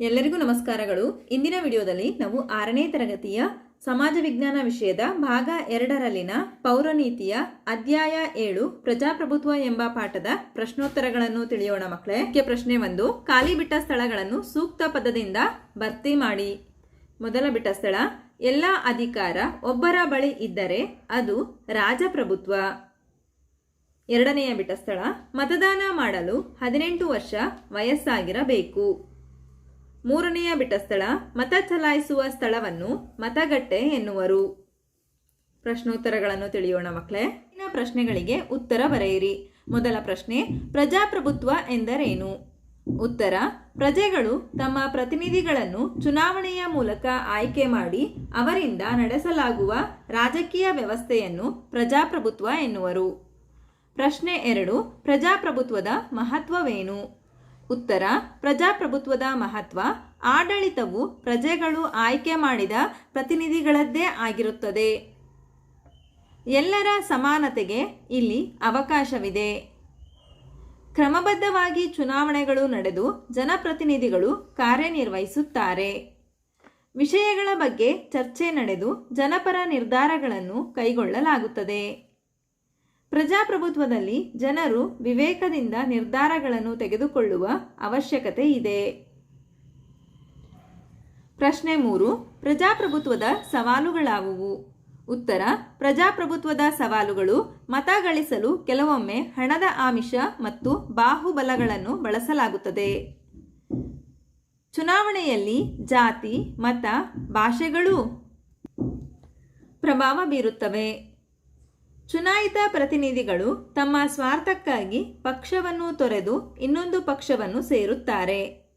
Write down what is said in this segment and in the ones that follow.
ಎಲ್ಲರಿಗೂ ನಮಸ್ಕಾರಗಳು. ಇಂದಿನ ವಿಡಿಯೋದಲ್ಲಿ ನಾವು ಆರನೇ ತರಗತಿಯ ಸಮಾಜ ವಿಜ್ಞಾನ ವಿಷಯದ ಭಾಗ ಎರಡರಲ್ಲಿನ ಪೌರನೀತಿಯ ಅಧ್ಯಾಯ ಏಳು ಪ್ರಜಾಪ್ರಭುತ್ವ ಎಂಬ ಪಾಠದ ಪ್ರಶ್ನೋತ್ತರಗಳನ್ನು ತಿಳಿಯೋಣ ಮಕ್ಕಳೇ. ಮುಖ್ಯ ಪ್ರಶ್ನೆ ಒಂದು, ಖಾಲಿ ಬಿಟ್ಟ ಸ್ಥಳಗಳನ್ನು ಸೂಕ್ತ ಪದದಿಂದ ಭರ್ತಿ ಮಾಡಿ. ಮೊದಲ ಬಿಟ್ಟ ಸ್ಥಳ, ಎಲ್ಲ ಅಧಿಕಾರ ಒಬ್ಬರ ಬಳಿ ಇದ್ದರೆ ಅದು ರಾಜಪ್ರಭುತ್ವ. ಎರಡನೆಯ ಬಿಟ್ಟ ಸ್ಥಳ ಮತದಾನ ಮಾಡಲು ಹದಿನೆಂಟು ವರ್ಷ ವಯಸ್ಸಾಗಿರಬೇಕು. ಮೂರನೆಯ ಬಿಟ್ಟ ಸ್ಥಳ ಮತ ಚಲಾಯಿಸುವ ಸ್ಥಳವನ್ನು ಮತಗಟ್ಟೆ ಎನ್ನುವರು. ಪ್ರಶ್ನೋತ್ತರಗಳನ್ನು ತಿಳಿಯೋಣ ಮಕ್ಕಳೇ. ಪ್ರಶ್ನೆಗಳಿಗೆ ಉತ್ತರ ಬರೆಯಿರಿ. ಮೊದಲ ಪ್ರಶ್ನೆ, ಪ್ರಜಾಪ್ರಭುತ್ವ ಎಂದರೇನು? ಉತ್ತರ, ಪ್ರಜೆಗಳು ತಮ್ಮ ಪ್ರತಿನಿಧಿಗಳನ್ನು ಚುನಾವಣೆಯ ಮೂಲಕ ಆಯ್ಕೆ ಮಾಡಿ ಅವರಿಂದ ನಡೆಸಲಾಗುವ ರಾಜಕೀಯ ವ್ಯವಸ್ಥೆಯನ್ನು ಪ್ರಜಾಪ್ರಭುತ್ವ ಎನ್ನುವರು. ಪ್ರಶ್ನೆ ಎರಡು, ಪ್ರಜಾಪ್ರಭುತ್ವದ ಮಹತ್ವವೇನು? ಉತ್ತರ, ಪ್ರಜಾಪ್ರಭುತ್ವದ ಮಹತ್ವ, ಆಡಳಿತವು ಪ್ರಜೆಗಳು ಆಯ್ಕೆ ಮಾಡಿದ ಪ್ರತಿನಿಧಿಗಳದ್ದೇ ಆಗಿರುತ್ತದೆ. ಎಲ್ಲರ ಸಮಾನತೆಗೆ ಇಲ್ಲಿ ಅವಕಾಶವಿದೆ. ಕ್ರಮಬದ್ಧವಾಗಿ ಚುನಾವಣೆಗಳು ನಡೆದು ಜನಪ್ರತಿನಿಧಿಗಳು ಕಾರ್ಯನಿರ್ವಹಿಸುತ್ತಾರೆ. ವಿಷಯಗಳ ಬಗ್ಗೆ ಚರ್ಚೆ ನಡೆದು ಜನಪರ ನಿರ್ಧಾರಗಳನ್ನು ಕೈಗೊಳ್ಳಲಾಗುತ್ತದೆ. ಪ್ರಜಾಪ್ರಭುತ್ವದಲ್ಲಿ ಜನರು ವಿವೇಕದಿಂದ ನಿರ್ಧಾರಗಳನ್ನು ತೆಗೆದುಕೊಳ್ಳುವ ಅವಶ್ಯಕತೆ ಇದೆ. ಪ್ರಶ್ನೆ ಮೂರು, ಪ್ರಜಾಪ್ರಭುತ್ವದ ಸವಾಲುಗಳಾವುವು? ಉತ್ತರ, ಪ್ರಜಾಪ್ರಭುತ್ವದ ಸವಾಲುಗಳು ಮತ ಗಳಿಸಲು ಕೆಲವೊಮ್ಮೆ ಹಣದ ಆಮಿಷ ಮತ್ತು ಬಾಹುಬಲಗಳನ್ನು ಬಳಸಲಾಗುತ್ತದೆ. ಚುನಾವಣೆಯಲ್ಲಿ ಜಾತಿ, ಮತ, ಭಾಷೆಗಳು ಪ್ರಭಾವ ಬೀರುತ್ತವೆ. ಚುನಾಯಿತ ಪ್ರತಿನಿಧಿಗಳು ತಮ್ಮ ಸ್ವಾರ್ಥಕ್ಕಾಗಿ ಪಕ್ಷವನ್ನು ತೊರೆದು ಇನ್ನೊಂದು ಪಕ್ಷವನ್ನು ಸೇರುತ್ತಾರೆ.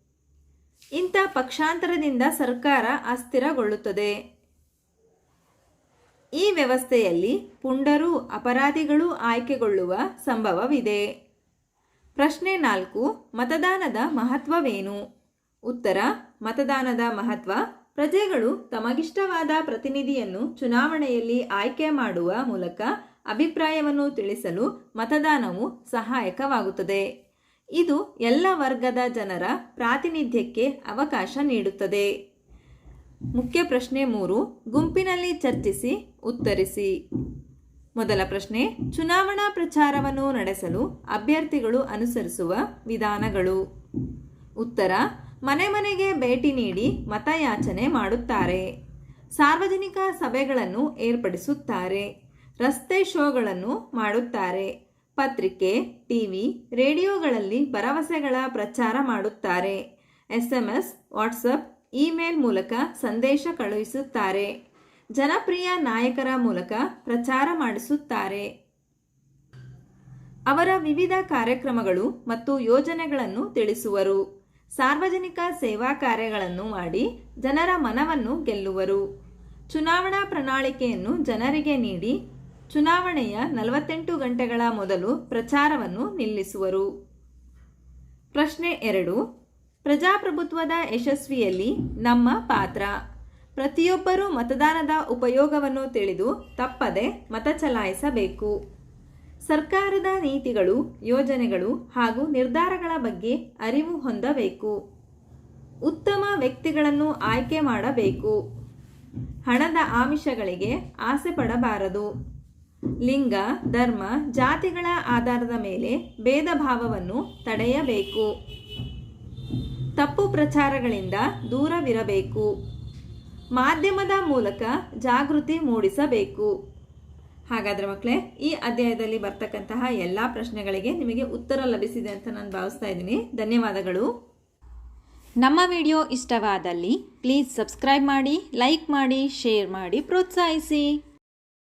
ಇಂಥ ಪಕ್ಷಾಂತರದಿಂದ ಸರ್ಕಾರ ಅಸ್ಥಿರಗೊಳ್ಳುತ್ತದೆ. ಈ ವ್ಯವಸ್ಥೆಯಲ್ಲಿ ಪುಂಡರು, ಅಪರಾಧಿಗಳು ಆಯ್ಕೆಗೊಳ್ಳುವ ಸಂಭವವಿದೆ. ಪ್ರಶ್ನೆ ನಾಲ್ಕು, ಮತದಾನದ ಮಹತ್ವವೇನು? ಉತ್ತರ, ಮತದಾನದ ಮಹತ್ವ, ಪ್ರಜೆಗಳು ತಮಗಿಷ್ಟವಾದ ಪ್ರತಿನಿಧಿಯನ್ನು ಚುನಾವಣೆಯಲ್ಲಿ ಆಯ್ಕೆ ಮಾಡುವ ಮೂಲಕ ಅಭಿಪ್ರಾಯವನ್ನು ತಿಳಿಸಲು ಮತದಾನವು ಸಹಾಯಕವಾಗುತ್ತದೆ. ಇದು ಎಲ್ಲ ವರ್ಗದ ಜನರ ಪ್ರಾತಿನಿಧ್ಯಕ್ಕೆ ಅವಕಾಶ ನೀಡುತ್ತದೆ. ಮುಖ್ಯ ಪ್ರಶ್ನೆ ಮೂರು, ಗುಂಪಿನಲ್ಲಿ ಚರ್ಚಿಸಿ, ಉತ್ತರಿಸಿ. ಮೊದಲ ಪ್ರಶ್ನೆ, ಚುನಾವಣಾ ಪ್ರಚಾರವನ್ನು ನಡೆಸಲು ಅಭ್ಯರ್ಥಿಗಳು ಅನುಸರಿಸುವ ವಿಧಾನಗಳು. ಉತ್ತರ, ಮನೆ ಮನೆಗೆ ಭೇಟಿ ನೀಡಿ ಮತಯಾಚನೆ ಮಾಡುತ್ತಾರೆ. ಸಾರ್ವಜನಿಕ ಸಭೆಗಳನ್ನು ಏರ್ಪಡಿಸುತ್ತಾರೆ. ರಸ್ತೆ ಶೋಗಳನ್ನು ಮಾಡುತ್ತಾರೆ. ಪತ್ರಿಕೆ, ಟಿವಿ, ರೇಡಿಯೋಗಳಲ್ಲಿ ಭರವಸೆಗಳ ಪ್ರಚಾರ ಮಾಡುತ್ತಾರೆ. S M S WhatsApp, email ಮೂಲಕ ಸಂದೇಶ ಕಳುಹಿಸುತ್ತಾರೆ. ಜನಪ್ರಿಯ ನಾಯಕರ ಮೂಲಕ ಪ್ರಚಾರ ಮಾಡಿಸುತ್ತಾರೆ. ಅವರ ವಿವಿಧ ಕಾರ್ಯಕ್ರಮಗಳು ಮತ್ತು ಯೋಜನೆಗಳನ್ನು ತಿಳಿಸುವರು. ಸಾರ್ವಜನಿಕ ಸೇವಾ ಕಾರ್ಯಗಳನ್ನು ಮಾಡಿ ಜನರ ಮನವನ್ನು ಗೆಲ್ಲುವರು. ಚುನಾವಣಾ ಪ್ರಣಾಳಿಕೆಯನ್ನು ಜನರಿಗೆ ನೀಡಿ ಚುನಾವಣೆಯ ನಲವತ್ತೆಂಟು ಗಂಟೆಗಳ ಮೊದಲು ಪ್ರಚಾರವನ್ನು ನಿಲ್ಲಿಸುವರು. ಪ್ರಶ್ನೆ ಎರಡು, ಪ್ರಜಾಪ್ರಭುತ್ವದ ಯಶಸ್ವಿಯಲ್ಲಿ ನಮ್ಮ ಪಾತ್ರ. ಪ್ರತಿಯೊಬ್ಬರೂ ಮತದಾನದ ಉಪಯೋಗವನ್ನು ತಿಳಿದು ತಪ್ಪದೆ ಮತ ಚಲಾಯಿಸಬೇಕು. ಸರ್ಕಾರದ ನೀತಿಗಳು, ಯೋಜನೆಗಳು ಹಾಗೂ ನಿರ್ಧಾರಗಳ ಬಗ್ಗೆ ಅರಿವು ಹೊಂದಬೇಕು. ಉತ್ತಮ ವ್ಯಕ್ತಿಗಳನ್ನು ಆಯ್ಕೆ ಮಾಡಬೇಕು. ಹಣದ ಆಮಿಷಗಳಿಗೆ ಆಸೆ ಪಡಬಾರದು. ಲಿಂಗ, ಧರ್ಮ, ಜಾತಿಗಳ ಆಧಾರದ ಮೇಲೆ ಭೇದ ಭಾವವನ್ನು ತಡೆಯಬೇಕು. ತಪ್ಪು ಪ್ರಚಾರಗಳಿಂದ ದೂರವಿರಬೇಕು. ಮಾಧ್ಯಮದ ಮೂಲಕ ಜಾಗೃತಿ ಮೂಡಿಸಬೇಕು. ಹಾಗಾದರೆ ಮಕ್ಕಳೇ ಈ ಅಧ್ಯಾಯದಲ್ಲಿ ಬರ್ತಕ್ಕಂತಹ ಎಲ್ಲ ಪ್ರಶ್ನೆಗಳಿಗೆ ನಿಮಗೆ ಉತ್ತರ ಲಭಿಸಿದೆ ಅಂತ ನಾನು ಭಾವಿಸ್ತಾ ಇದ್ದೀನಿ. ಧನ್ಯವಾದಗಳು. ನಮ್ಮ ವಿಡಿಯೋ ಇಷ್ಟವಾದಲ್ಲಿ ಪ್ಲೀಸ್ ಸಬ್ಸ್ಕ್ರೈಬ್ ಮಾಡಿ, ಲೈಕ್ ಮಾಡಿ, ಶೇರ್ ಮಾಡಿ, ಪ್ರೋತ್ಸಾಹಿಸಿ.